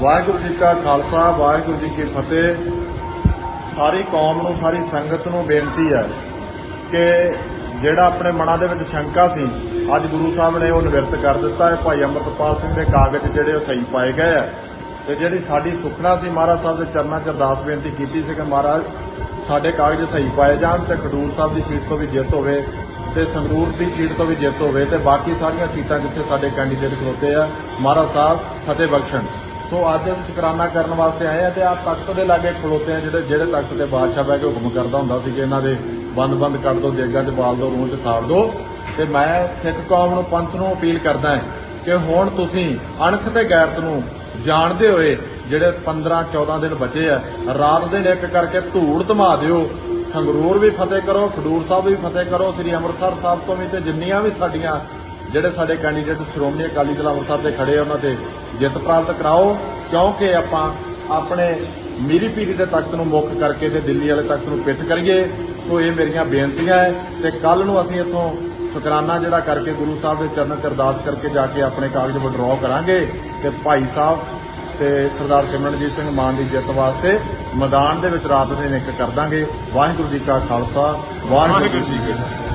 ਵਾਹਿਗੁਰੂ ਜੀ ਕਾ ਖਾਲਸਾ, ਵਾਹਿਗੁਰੂ ਜੀ ਕੀ ਫਤਿਹ। ਸਾਰੀ ਕੌਮ ਨੂੰ, ਸਾਰੀ ਸੰਗਤ ਨੂੰ ਬੇਨਤੀ ਹੈ ਕਿ ਜਿਹੜਾ ਆਪਣੇ ਮਨਾਂ ਦੇ ਵਿੱਚ ਸ਼ੰਕਾ ਸੀ, ਅੱਜ ਗੁਰੂ ਸਾਹਿਬ ਨੇ ਉਹ ਨਿਵਰਤ ਕਰ ਦਿੱਤਾ ਹੈ। ਭਾਈ ਅਮਰਤਪਾਲ ਸਿੰਘ ਦੇ ਕਾਗਜ਼ ਜਿਹੜੇ ਉਹ ਸਹੀ ਪਾਏ ਗਏ ਆ ਤੇ ਜਿਹੜੀ ਸਾਡੀ ਸੁਖਨਾ ਸੀ, ਮਹਾਰਾਜ ਸਾਹਿਬ ਦੇ ਚਰਨਾਂ 'ਚ ਅਰਦਾਸ ਬੇਨਤੀ ਕੀਤੀ ਸੀ ਕਿ ਮਹਾਰਾਜ ਸਾਡੇ ਕਾਗਜ਼ ਸਹੀ ਪਾਏ ਜਾਣ ਤੇ ਖਡੂਰ ਸਾਹਿਬ ਦੀ ਸੀਟ ਤੋਂ ਵੀ ਜਿੱਤ ਹੋਵੇ ਤੇ ਸੰਗਰੂਰ ਦੀ ਸੀਟ ਤੋਂ ਵੀ ਜਿੱਤ ਹੋਵੇ ਤੇ ਬਾਕੀ ਸਾਰੀਆਂ ਸੀਟਾਂ ਜਿੱਥੇ ਸਾਡੇ ਕੈਂਡੀਡੇਟ ਖਲੋਤੇ ਆ, ਮਹਾਰਾਜ ਸਾਹਿਬ, ਫਤਿਹ ਬਖਸ਼ਣ। ਸੋ ਅੱਜ ਅਸੀਂ ਸ਼ੁਕਰਾਨਾ ਕਰਨ ਵਾਸਤੇ ਆਏ ਆ ਤੇ ਆ ਤਖਤ ਦੇ ਲਾਗੇ ਖਲੋਤੇ ਆ ਜਿਹੜੇ ਜਿਹੜੇ ਤਖਤ ਤੇ ਬਾਦਸ਼ਾਹ ਬਹਿ ਕੇ ਹੁਕਮ ਕਰਦਾ ਹੁੰਦਾ ਸੀ ਕਿ ਇਹਨਾਂ ਦੇ ਬੰਦ-ਬੰਦ ਕੱਢ ਦੋ ਦੇਗਾਂ 'ਚ ਬਾਲ ਦੋ, ਰੂਹ 'ਚ ਸਾੜ ਦੋ। ਤੇ ਮੈਂ ਸਿੱਖ ਕੌਮ ਨੂੰ, ਪੰਥ ਨੂੰ ਅਪੀਲ ਕਰਦਾ ਹਾਂ ਕਿ ਹੁਣ ਤੁਸੀਂ ਅਣਖ ਤੇ ਗੈਰਤ ਨੂੰ ਜਾਣਦੇ ਹੋਏ ਜਿਹੜੇ 15 14 ਦਿਨ ਬਚੇ ਆ, ਰਾਤ ਦੇ ਇੱਕ ਕਰਕੇ ਧੂੜ ਧਮਾ ਦਿਓ। ਸੰਗਰੂਰ ਵੀ ਫਤਿਹ ਕਰੋ, ਖਡੂਰ ਸਾਹਿਬ ਵੀ ਫਤਿਹ ਕਰੋ, ਸ੍ਰੀ ਅੰਮ੍ਰਿਤਸਰ ਸਾਹਿਬ ਤੋਂ ਵੀ ਤੇ ਜਿੰਨੀਆਂ ਵੀ ਸਾਡੀਆਂ ਜਿਹੜੇ ਸਾਡੇ ਕੈਂਡੀਡੇਟ ਸ਼੍ਰੋਮਣੀ ਅਕਾਲੀ ਦਲ ਅੰਮ੍ਰਿਤਸਰ ਦੇ ਖੜੇ ਉਹਨਾਂ ਤੇ ਜਿੱਤ ਪ੍ਰਾਪਤ ਕਰਾਓ, ਕਿਉਂਕਿ ਆਪਾਂ ਆਪਣੇ ਮੀਰੀ ਪੀਰੀ ਦੇ ਤਖਤ ਨੂੰ ਮੁੱਖ ਕਰਕੇ ਤੇ ਦਿੱਲੀ ਵਾਲੇ ਤਖਤ ਨੂੰ ਪਿੱਠ ਕਰੀਏ, ਸੋ ਇਹ ਮੇਰੀਆਂ ਬੇਨਤੀਆਂ ਹੈ ਤੇ ਕੱਲ ਨੂੰ ਅਸੀਂ ਇੱਥੋਂ ਸ਼ੁਕਰਾਨਾ ਜਿਹੜਾ ਕਰਕੇ ਗੁਰੂ ਸਾਹਿਬ ਦੇ ਚਰਨਾਂ 'ਚ ਅਰਦਾਸ ਕਰਕੇ ਜਾ ਕੇ ਆਪਣੇ ਕਾਗਜ਼ ਵਿਡਰਾਅ ਕਰਾਂਗੇ ਤੇ ਭਾਈ ਸਾਹਿਬ ਤੇ ਸਰਦਾਰ ਸਿਮਰਨਜੀਤ ਸਿੰਘ ਮਾਨ ਦੀ ਜਿੱਤ ਵਾਸਤੇ ਮੈਦਾਨ ਦੇ ਵਿੱਚ ਰਾਤ ਦਿਨ ਇੱਕ ਕਰ ਦਾਂਗੇ। ਵਾਹਿਗੁਰੂ ਜੀ ਕਾ ਖਾਲਸਾ, ਵਾਹਿਗੁਰੂ ਜੀ ਕੀ ਫਤਿਹ।